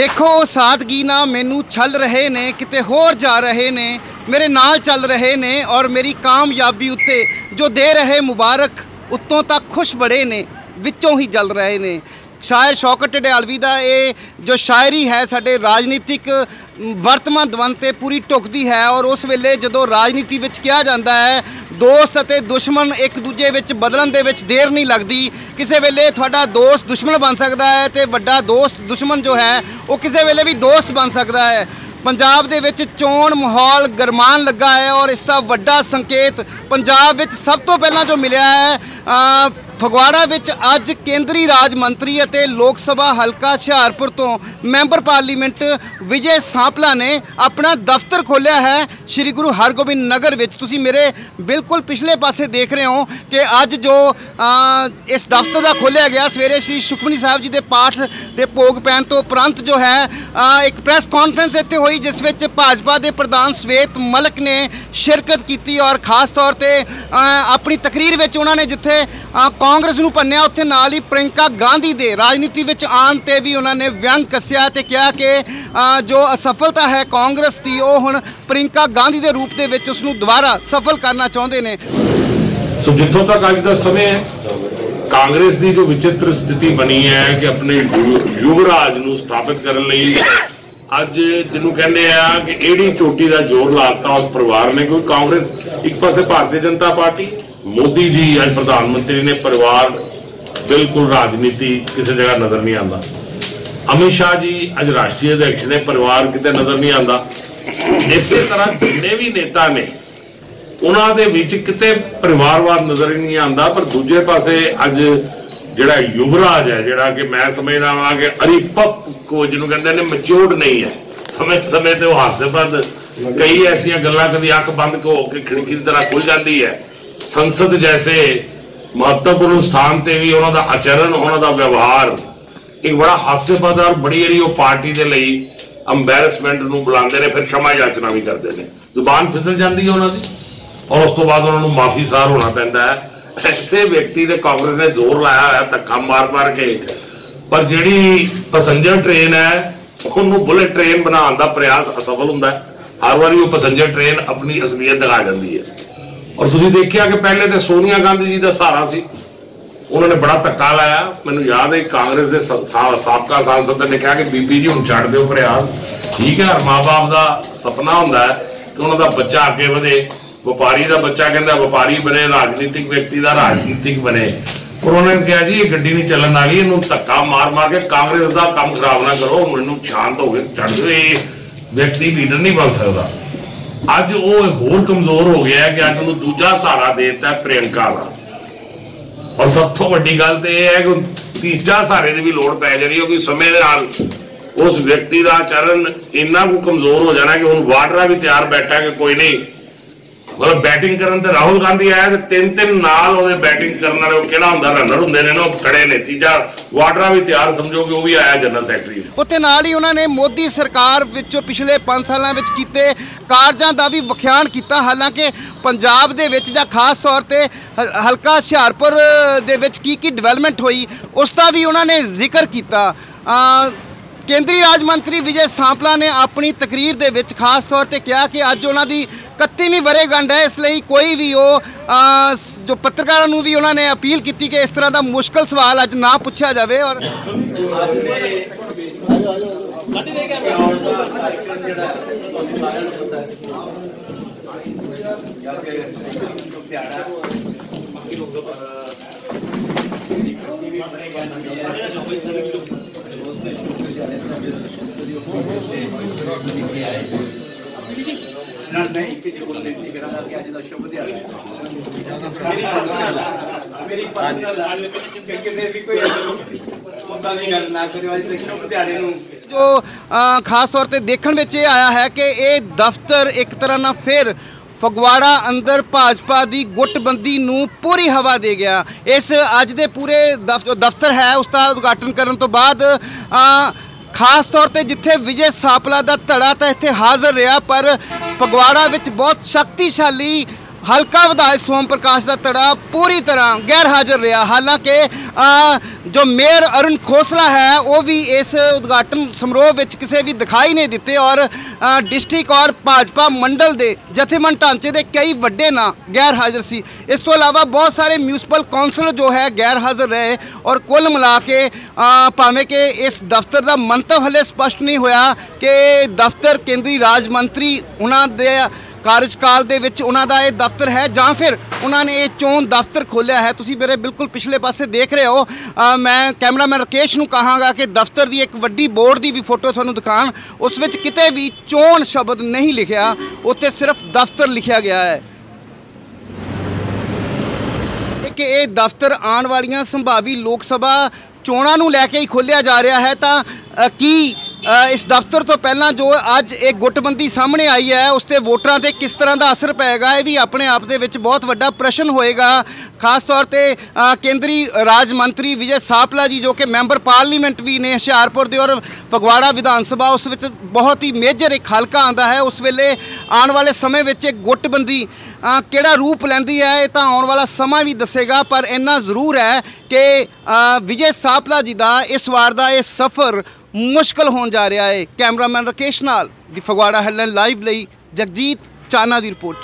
ਦੇਖੋ ਸਾਦਗੀ ਨਾਲ ਮੈਨੂੰ ਛਲ ਰਹੇ ਨੇ, ਕਿਤੇ ਹੋਰ ਜਾ ਰਹੇ ਨੇ, ਮੇਰੇ ਨਾਲ ਚੱਲ ਰਹੇ ਨੇ ਔਰ ਮੇਰੀ ਕਾਮਯਾਬੀ ਉੱਤੇ ਜੋ ਦੇ ਰਹੇ ਮੁਬਾਰਕ ਉੱਤੋਂ ਤੱਕ ਖੁਸ਼ ਬੜੇ ਨੇ, ਵਿੱਚੋਂ ਹੀ ਜਲ ਰਹੇ ਨੇ। ਸ਼ਾਇਰ ਸ਼ੌਕਤ ਢਡਿਆਲਵੀ ਦਾ ਇਹ ਜੋ ਸ਼ਾਇਰੀ ਹੈ ਸਾਡੇ ਰਾਜਨੀਤਿਕ ਵਰਤਮਾਨ ਦਵੰਦ ਤੇ ਪੂਰੀ ਟੁਕਦੀ ਹੈ ਔਰ ਉਸ ਵੇਲੇ ਜਦੋਂ ਰਾਜਨੀਤੀ ਵਿੱਚ ਕਿਹਾ ਜਾਂਦਾ ਹੈ ਦੋਸਤ ਅਤੇ ਦੁਸ਼ਮਣ ਇੱਕ ਦੂਜੇ ਵਿੱਚ ਬਦਲਣ ਦੇ ਵਿੱਚ ਦੇਰ ਨਹੀਂ ਲੱਗਦੀ। ਕਿਸੇ ਵੇਲੇ ਤੁਹਾਡਾ ਦੋਸਤ ਦੁਸ਼ਮਣ ਬਣ ਸਕਦਾ ਹੈ ਤੇ ਵੱਡਾ ਦੋਸਤ ਦੁਸ਼ਮਣ ਜੋ ਹੈ, ਉਹ ਕਿਸੇ ਵੇਲੇ ਵੀ ਦੋਸਤ ਬਣ ਸਕਦਾ ਹੈ। ਪੰਜਾਬ ਦੇ ਵਿੱਚ ਚੋਣ ਮਾਹੌਲ ਗਰਮਾਨ ਲੱਗਾ ਹੈ ਔਰ ਇਸ ਦਾ ਵੱਡਾ ਸੰਕੇਤ ਪੰਜਾਬ ਵਿੱਚ ਸਭ ਤੋਂ ਪਹਿਲਾਂ ਜੋ ਮਿਲਿਆ ਹੈ ਫਗਵਾੜਾ ਵਿੱਚ ਅੱਜ ਕੇਂਦਰੀ ਰਾਜ ਮੰਤਰੀ ਅਤੇ ਲੋਕ ਸਭਾ ਹਲਕਾ ਹੁਸ਼ਿਆਰਪੁਰ ਤੋਂ ਮੈਂਬਰ ਪਾਰਲੀਮੈਂਟ ਵਿਜੇ ਸਾਂਪਲਾ ਨੇ ਆਪਣਾ ਦਫ਼ਤਰ ਖੋਲ੍ਹਿਆ ਹੈ। ਸ੍ਰੀ ਗੁਰੂ ਹਰਗੋਬਿੰਦ ਨਗਰ ਵਿੱਚ ਤੁਸੀਂ ਮੇਰੇ ਬਿਲਕੁਲ ਪਿਛਲੇ ਪਾਸੇ ਦੇਖ ਰਹੇ ਹੋ ਕਿ ਅੱਜ ਜੋ ਇਸ ਦਫ਼ਤਰ ਦਾ ਖੋਲ੍ਹਿਆ ਗਿਆ, ਸਵੇਰੇ ਸ੍ਰੀ ਸੁਖਮਨੀ ਸਾਹਿਬ ਜੀ ਦੇ ਪਾਠ ਦੇ ਭੋਗ ਪੈਣ ਤੋਂ ਉਪਰੰਤ ਜੋ ਹੈ ਇੱਕ ਪ੍ਰੈਸ ਕਾਨਫਰੰਸ ਇੱਥੇ ਹੋਈ, ਜਿਸ ਵਿੱਚ ਭਾਜਪਾ ਦੇ ਪ੍ਰਧਾਨ ਸਵੇਤ ਮਲਕ ਨੇ ਸ਼ਿਰਕਤ ਕੀਤੀ ਔਰ ਖਾਸ ਤੌਰ ਤੇ ਆਪਣੀ ਤਕਰੀਰ ਵਿੱਚ ਉਹਨਾਂ ਨੇ ਜਿੱਥੇ ਕਾਂਗਰਸ ਨੂੰ ਭੰਨਿਆ ਉੱਥੇ ਨਾਲ ਹੀ ਪ੍ਰਿੰਕਾ ਗਾਂਧੀ ਦੇ ਰਾਜਨੀਤੀ ਵਿੱਚ ਆਉਣ ਤੇ ਵੀ ਉਹਨਾਂ ਨੇ ਵਿਅੰਗ ਕੱਸਿਆ ਤੇ ਕਿਹਾ ਕਿ ਜੋ ਅਸਫਲਤਾ ਹੈ ਕਾਂਗਰਸ ਦੀ, ਉਹ ਹੁਣ ਪ੍ਰਿੰਕਾ ਗਾਂਧੀ ਦੇ ਰੂਪ ਦੇ ਵਿੱਚ ਉਸ ਨੂੰ ਦੁਬਾਰਾ ਸਫਲ ਕਰਨਾ ਚਾਹੁੰਦੇ ਨੇ। ਸੋ ਜਿੱਥੋਂ ਤੱਕ ਅੱਜ ਦਾ ਸਮੇਂ ਹੈ, ਕਾਂਗਰਸ ਦੀ ਜੋ ਵਿਚਿੱਤਰ ਸਥਿਤੀ ਬਣੀ ਹੈ ਕਿ ਆਪਣੇ ਯੁਵਰਾਜ ਨੂੰ ਸਥਾਪਿਤ ਕਰਨ ਲਈ ਅੱਜ ਜਿਹਨੂੰ ਕਹਿੰਦੇ ਆ ਕਿ ਏੜੀ ਚੋਟੀ ਦਾ ਜ਼ੋਰ ਲਾਤਾ ਉਸ ਪਰਿਵਾਰ ਨੇ ਕੋਈ ਕਾਂਗਰਸ ਇੱਕ ਪਾਸੇ ਭਾਰਤੀ ਜਨਤਾ ਪਾਰਟੀ ਮੋਦੀ ਜੀ ਅੱਜ ਪ੍ਰਧਾਨ ਮੰਤਰੀ ਨੇ ਪਰਿਵਾਰ ਬਿਲਕੁਲ ਰਾਜਨੀਤੀ ਕਿਸੇ ਜਗ੍ਹਾ ਨਜ਼ਰ ਨਹੀਂ ਆਉਂਦਾ। ਅਮਿਤ ਸ਼ਾਹ ਜੀ ਅੱਜ ਰਾਸ਼ਟਰੀ ਅਧਿਕਸ਼ ਨੇ ਪਰਿਵਾਰ ਕਿਤੇ ਨਜ਼ਰ ਨਹੀਂ ਆਉਂਦਾ। ਇਸੇ ਤਰ੍ਹਾਂ ਜਿੰਨੇ ਵੀ ਨੇਤਾ ਨੇ, ਉਹਨਾਂ ਦੇ ਵਿੱਚ ਕਿਤੇ ਪਰਿਵਾਰਵਾਦ ਨਜ਼ਰ ਨਹੀਂ ਆਉਂਦਾ, ਪਰ ਦੂਜੇ ਪਾਸੇ ਅੱਜ ਜਿਹੜਾ ਯੁਵਰਾਜ ਹੈ, ਜਿਹੜਾ ਕਿ ਮੈਂ ਸਮਝਦਾ ਹਾਂ ਕਿ ਅਰੀਪਕ ਕੋ ਜਿਹਨੂੰ ਕਹਿੰਦੇ ਨੇ ਮੈਚੁਰਡ ਨਹੀਂ ਹੈ। ਸਮੇਂ ਸਮੇਂ ਤੇ ਉਹ ਹਾਸੇਪਦ ਕਈ ਐਸੀਆਂ ਗੱਲਾਂ ਕਦੀ ਅੱਖ ਬੰਦ ਹੋ ਕੇ ਖਿੜਕੀ ਦੀ ਤਰ੍ਹਾਂ ਖੁੱਲ ਜਾਂਦੀ ਹੈ। ਸੰਸਦ ਜੈਸੇ ਮਹੱਤਵਪੂਰਨ ਸਥਾਨ ਤੇ ਵੀ ਉਹਨਾਂ ਦਾ ਆਚਰਣ, ਉਹਨਾਂ ਦਾ ਵਿਵਹਾਰ, ਇੱਕ ਬੜਾ ਹਾਸੇਪਦ ਬੜੀ ਜਿਹੜੀ ਉਹ ਪਾਰਟੀ ਦੇ ਲਈ ਅੰਬੈਰਸਮੈਂਟ ਨੂੰ ਬੁਲਾਉਂਦੇ ਨੇ, ਫਿਰ ਸ਼ਮਾ ਯਾਚਨਾ ਵੀ ਕਰਦੇ ਨੇ। ਜ਼ੁਬਾਨ ਫਿਸਲ ਜਾਂਦੀ ਹੈ ਉਹਨਾਂ ਦੀ ਔਰ ਉਸ ਤੋਂ ਬਾਅਦ ਉਹਨਾਂ ਨੂੰ ਮਾਫੀ ਸਾਰ ਹੋਣਾ ਪੈਂਦਾ ਹੈ। ਐਸੇ ਵਿਅਕਤੀ ਦੇ ਕਾਂਗਰਸ ਨੇ ਜ਼ੋਰ ਲਾਇਆ ਹੋਇਆ, ਧੱਕਾ ਮਾਰ ਮਾਰ ਕੇ। ਪਰ ਜਿਹੜੀ ਪੈਸੰਜਰ ਟ੍ਰੇਨ ਹੈ, ਉਹਨੂੰ ਬੁਲੇਟ ਟ੍ਰੇਨ ਬਣਾਉਣ ਦਾ ਪ੍ਰਯਾਸ ਅਸਫਲ ਹੁੰਦਾ ਹੈ। ਹਰ ਵਾਰੀ ਉਹ ਪੈਸੰਜਰ ਟ੍ਰੇਨ ਆਪਣੀ ਅਸਲੀਅਤ ਦਿਖਾ ਜਾਂਦੀ ਹੈ। ਔਰ ਤੁਸੀਂ ਦੇਖਿਆ ਕਿ ਪਹਿਲੇ ਤੇ ਸੋਨੀਆ ਗਾਂਧੀ ਜੀ ਦਾ ਸਹਾਰਾ ਸੀ। ਉਹਨਾਂ ਨੇ ਬੜਾ ਧੱਕਾ ਲਾਇਆ। ਮੈਨੂੰ ਯਾਦ ਹੈ ਕਾਂਗਰਸ ਦੇ ਸਾ- ਸਾ- ਸਾਬਕਾ ਸਾਂਸਦ ਨੇ ਕਿਹਾ ਕਿ ਬੀਬੀ ਜੀ ਹੁਣ ਛੱਡ ਦਿਓ ਪ੍ਰਯਾਸ। ਠੀਕ ਹੈ ਹਰ ਮਾਪੇ ਦਾ ਸੁਪਨਾ ਹੁੰਦਾ ਹੈ ਕਿ ਉਹਨਾਂ ਦਾ ਬੱਚਾ ਅੱਗੇ ਵਧੇ। ਵਪਾਰੀ ਦਾ ਬੱਚਾ ਕਹਿੰਦਾ, ਵਪਾਰੀ ਬਣੇ, ਰਾਜਨੀਤਿਕ ਵਿਅਕਤੀ ਦਾ ਰਾਜਨੀਤਿਕ ਬਣੇ। ਪਰ ਉਹਨਾਂ ਨੇ ਕਿਹਾ ਜੀ, ਇਹ ਗੱਡੀ ਨਹੀਂ ਚੱਲਣ ਵਾਲੀ, ਇਹਨੂੰ ਧੱਕਾ ਮਾਰ ਮਾਰ ਕੇ ਕਾਂਗਰਸ ਦਾ ਕੰਮ ਖਰਾਬ ਨਾ ਕਰੋ। ਮੈਨੂੰ ਸ਼ਾਂਤ ਹੋ ਕੇ ਛੱਡ ਦਿਓ। ਇਹ ਵਿਅਕਤੀ ਲੀਡਰ ਨਹੀਂ ਬਣ ਸਕਦਾ। ਅੱਜ ਉਹ ਹੋਰ ਕਮਜ਼ੋਰ ਹੋ ਗਿਆ ਕਿ ਅੱਜ ਉਹਨੂੰ ਦੂਜਾ ਸਹਾਰਾ ਦੇ ਦਿੱਤਾ ਹੈ ਪ੍ਰਿਯੰਕਾ ਦਾ। ਔਰ ਸਭ ਤੋਂ ਵੱਡੀ ਗੱਲ ਤੇ ਇਹ ਹੈ ਕਿ ਤੀਜਾ ਸਹਾਰੇ ਦੀ ਵੀ ਲੋੜ ਪੈ ਜਾਣੀ ਕਿਉਂਕਿ ਸਮੇਂ ਦੇ ਨਾਲ ਉਸ ਵਿਅਕਤੀ ਦਾ ਚਰਨ ਇੰਨਾ ਕੁ ਕਮਜ਼ੋਰ ਹੋ ਜਾਣਾ ਕਿ ਹੁਣ ਵਾਡਰਾ ਵੀ ਤਿਆਰ ਬੈਠਾ ਕਿ ਕੋਈ ਨਹੀਂ ਮਤਲਬ ਬੈਟਿੰਗ ਕਰਨ ਤੇ ਰਾਹੁਲ ਗਾਂਧੀ ਆਇਆ ਤੇ ਤਿੰਨ ਤਿੰਨ ਨਾਲ ਉਹਦੇ ਬੈਟਿੰਗ ਕਰਨ ਵਾਲੇ ਉਹ ਕਿਹੜਾ ਹੁੰਦਾ ਰਨਰ ਹੁੰਦੇ ਨੇ ਨਾ, ਉਹ ਖੜੇ ਨੇ ਤੀਜਾ ਵਾਟਰਾ ਵੀ ਤਿਆਰ, ਸਮਝੋ ਕਿ ਉਹ ਵੀ ਆਇਆ ਜਨਰਲ ਸੈਕਟਰੀ ਉੱਥੇ ਨਾਲ ਹੀ ਉਹਨਾਂ ਨੇ ਮੋਦੀ ਸਰਕਾਰ ਵਿੱਚੋਂ ਪਿਛਲੇ 5 ਸਾਲਾਂ ਵਿੱਚ ਕੀਤੇ ਕਾਰਜਾਂ ਦਾ ਵੀ ਵਿਖਿਆਨ ਕੀਤਾ। ਹਾਲਾਂਕਿ ਪੰਜਾਬ ਦੇ ਵਿੱਚ ਜਾਂ ਖਾਸ ਤੌਰ ਤੇ ਹਲਕਾ ਹੁਸ਼ਿਆਰਪੁਰ ਦੇ ਵਿੱਚ ਕੀ ਕੀ ਡਿਵੈਲਪਮੈਂਟ ਹੋਈ, ਉਸ ਦਾ ਵੀ ਉਹਨਾਂ ਨੇ ਜ਼ਿਕਰ ਕੀਤਾ। ਕੇਂਦਰੀ ਰਾਜ ਮੰਤਰੀ ਵਿਜੇ ਸਾਂਪਲਾ ਨੇ ਆਪਣੀ ਤਕਰੀਰ ਦੇ ਵਿੱਚ ਖਾਸ ਤੌਰ ਤੇ ਕਿਹਾ ਕਿ ਅੱਜ ਉਹਨਾਂ ਦੀ 31ਵੀਂ ਵਰ੍ਹੇਗੰਢ ਹੈ ਇਸ ਲਈ ਕੋਈ ਵੀ ਉਹ ਅ, ਸ- ਜੋ ਪੱਤਰਕਾਰਾਂ ਨੂੰ ਵੀ ਉਹਨਾਂ ਨੇ ਅਪੀਲ ਕੀਤੀ ਕਿ ਇਸ ਤਰ੍ਹਾਂ ਦਾ ਮੁਸ਼ਕਲ ਸਵਾਲ ਅੱਜ ਨਾ ਪੁੱਛਿਆ ਜਾਵੇ ਔਰ ਨਾ ਨਹੀਂ ਕਿ ਜੇ ਕੋਈ ਬੇਨਤੀ ਕਰਾਂਗਾ ਕਿ ਅੱਜ ਦਾ ਸ਼ੁਭ ਦਿਹਾੜਾ ਮੇਰੀ ਪਰਸਨਲ ਮੇਰੀ ਪਰਸਨਲ ਕਿ ਕਿਤੇ ਵੀ ਕੋਈ ਉਹਦਾ ਨਹੀਂ ਗੱਲ ਨਾ ਕਰਿਓ, ਅੱਜ ਦੇ ਸ਼ੁਭ ਦਿਹਾੜੇ ਨੂੰ। ਜੋ ਖਾਸ ਤੌਰ ਤੇ ਦੇਖਣ ਵਿੱਚ ਇਹ ਆਇਆ ਹੈ ਕਿ ਇਹ ਦਫ਼ਤਰ ਇੱਕ ਤਰ੍ਹਾਂ ਨਾਲ ਫਿਰ ਫਗਵਾੜਾ ਅੰਦਰ ਭਾਜਪਾ ਦੀ ਗੁੱਟਬੰਦੀ ਨੂੰ ਪੂਰੀ ਹਵਾ ਦੇ ਗਿਆ। ਇਸ ਅੱਜ ਦੇ ਪੂਰੇ ਦਫ਼- ਜੋ ਦਫ਼ਤਰ ਹੈ, ਉਸ ਦਾ ਉਦਘਾਟਨ ਕਰਨ ਤੋਂ ਬਾਅਦ ਖਾਸ ਤੌਰ ਤੇ ਜਿੱਥੇ ਵਿਜੇ ਸਾਪਲਾ ਦਾ ਧੜਾ ਤਾਂ ਇੱਥੇ ਹਾਜ਼ਰ ਰਿਹਾ, ਪਰ ਫਗਵਾੜਾ ਵਿੱਚ ਬਹੁਤ ਸ਼ਕਤੀਸ਼ਾਲੀ ਹਲਕਾ ਵਿਧਾਇਕ ਸੋਮ ਪ੍ਰਕਾਸ਼ ਦਾ ਧੜਾ ਪੂਰੀ ਤਰ੍ਹਾਂ ਗੈਰ ਹਾਜ਼ਰ ਰਿਹਾ। ਹਾਲਾਂਕਿ ਜੋ ਮੇਅਰ ਅਰੁਣ ਖੋਸਲਾ ਹੈ, ਉਹ ਵੀ ਇਸ ਉਦਘਾਟਨ ਸਮਾਰੋਹ ਵਿੱਚ ਕਿਸੇ ਵੀ ਦਿਖਾਈ ਨਹੀਂ ਦਿੱਤੇ ਔਰ ਡਿਸਟ੍ਰਿਕਟ ਔਰ ਭਾਜਪਾ ਮੰਡਲ ਦੇ ਜਥੇਬੰਦ ਢਾਂਚੇ ਦੇ ਕਈ ਵੱਡੇ ਨਾਂ ਗੈਰ ਹਾਜ਼ਰ ਸੀ। ਇਸ ਤੋਂ ਇਲਾਵਾ ਬਹੁਤ ਸਾਰੇ ਮਿਊਨਿਸਪਲ ਕੌਂਸਲ ਜੋ ਹੈ ਗੈਰ ਹਾਜ਼ਰ ਰਹੇ ਔਰ ਕੁੱਲ ਮਿਲਾ ਕੇ ਭਾਵੇਂ ਕਿ ਇਸ ਦਫ਼ਤਰ ਦਾ ਮੰਤਵ ਹਲੇ ਸਪਸ਼ਟ ਨਹੀਂ ਹੋਇਆ ਕਿ ਦਫ਼ਤਰ ਕੇਂਦਰੀ ਰਾਜ ਮੰਤਰੀ ਉਹਨਾਂ ਦੇ ਕਾਰਜਕਾਲ ਦੇ ਵਿੱਚ ਉਹਨਾਂ ਦਾ ਇਹ ਦਫ਼ਤਰ ਹੈ ਜਾਂ ਫਿਰ ਉਹਨਾਂ ਨੇ ਇਹ ਚੋਣ ਦਫ਼ਤਰ ਖੋਲ੍ਹਿਆ ਹੈ। ਤੁਸੀਂ ਮੇਰੇ ਬਿਲਕੁਲ ਪਿਛਲੇ ਪਾਸੇ ਦੇਖ ਰਹੇ ਹੋ। ਮੈਂ ਕੈਮਰਾਮੈਨ ਰਕੇਸ਼ ਨੂੰ ਕਹਾਂਗਾ ਕਿ ਦਫ਼ਤਰ ਦੀ ਇੱਕ ਵੱਡੀ ਬੋਰਡ ਦੀ ਵੀ ਫੋਟੋ ਤੁਹਾਨੂੰ ਦਿਖਾਣ। ਉਸ ਵਿੱਚ ਕਿਤੇ ਵੀ ਚੋਣ ਸ਼ਬਦ ਨਹੀਂ ਲਿਖਿਆ ਉੱਥੇ ਸਿਰਫ ਦਫ਼ਤਰ ਲਿਖਿਆ ਗਿਆ ਹੈ। ਕਿ ਇਹ ਦਫ਼ਤਰ ਆਉਣ ਵਾਲੀਆਂ ਸੰਭਾਵੀ ਲੋਕ ਸਭਾ ਚੋਣਾਂ ਨੂੰ ਲੈ ਕੇ ਹੀ ਖੋਲ੍ਹਿਆ ਜਾ ਰਿਹਾ ਹੈ ਤਾਂ ਕੀ ਇਸ ਦਫ਼ਤਰ ਤੋਂ ਪਹਿਲਾਂ ਜੋ ਅੱਜ ਇਹ ਗੁੱਟਬੰਦੀ ਸਾਹਮਣੇ ਆਈ ਹੈ, ਉਸ ਤੇ ਵੋਟਰਾਂ ਤੇ ਕਿਸ ਤਰ੍ਹਾਂ ਦਾ ਅਸਰ ਪਏਗਾ, ਇਹ ਵੀ ਆਪਣੇ ਆਪ ਦੇ ਵਿੱਚ ਬਹੁਤ ਵੱਡਾ ਪ੍ਰਸ਼ਨ ਹੋਏਗਾ। ਖਾਸ ਤੌਰ ਤੇ ਕੇਂਦਰੀ ਰਾਜ ਮੰਤਰੀ ਵਿਜੇ ਸਾਪਲਾ ਜੀ ਜੋ ਕਿ ਮੈਂਬਰ ਪਾਰਲੀਮੈਂਟ ਵੀ ਨੇ ਹੁਸ਼ਿਆਰਪੁਰ ਦੇ ਔਰ ਫਗਵਾੜਾ ਵਿਧਾਨ ਸਭਾ, ਉਸ ਵਿੱਚ ਬਹੁਤ ਹੀ ਮੇਜਰ ਇੱਕ ਹਲਕਾ ਆਂਦਾ ਹੈ। ਉਸ ਵੇਲੇ ਆਉਣ ਵਾਲੇ ਸਮੇਂ ਵਿੱਚ ਇਹ ਗੁੱਟਬੰਦੀ ਕਿਹੜਾ ਰੂਪ ਲੈਂਦੀ ਹੈ, ਇਹ ਤਾਂ ਆਉਣ ਵਾਲਾ ਸਮਾਂ ਵੀ ਦੱਸੇਗਾ, ਪਰ ਇੰਨਾ ਜ਼ਰੂਰ ਹੈ ਕਿ ਵਿਜੇ ਸਾਪਲਾ ਜੀ ਦਾ ਇਸ ਵਾਰ ਦਾ ਇਹ ਸਫ਼ਰ ਮੁਸ਼ਕਲ ਹੋਣ ਜਾ ਰਿਹਾ ਹੈ। ਕੈਮਰਾਮੈਨ ਰਕੇਸ਼ ਨਾਲ ਦੀ ਫਗਵਾੜਾ ਹੈਡਲਾਈਨ ਲਾਈਵ ਲਈ ਜਗਜੀਤ ਚਾਨਾ ਦੀ ਰਿਪੋਰਟ।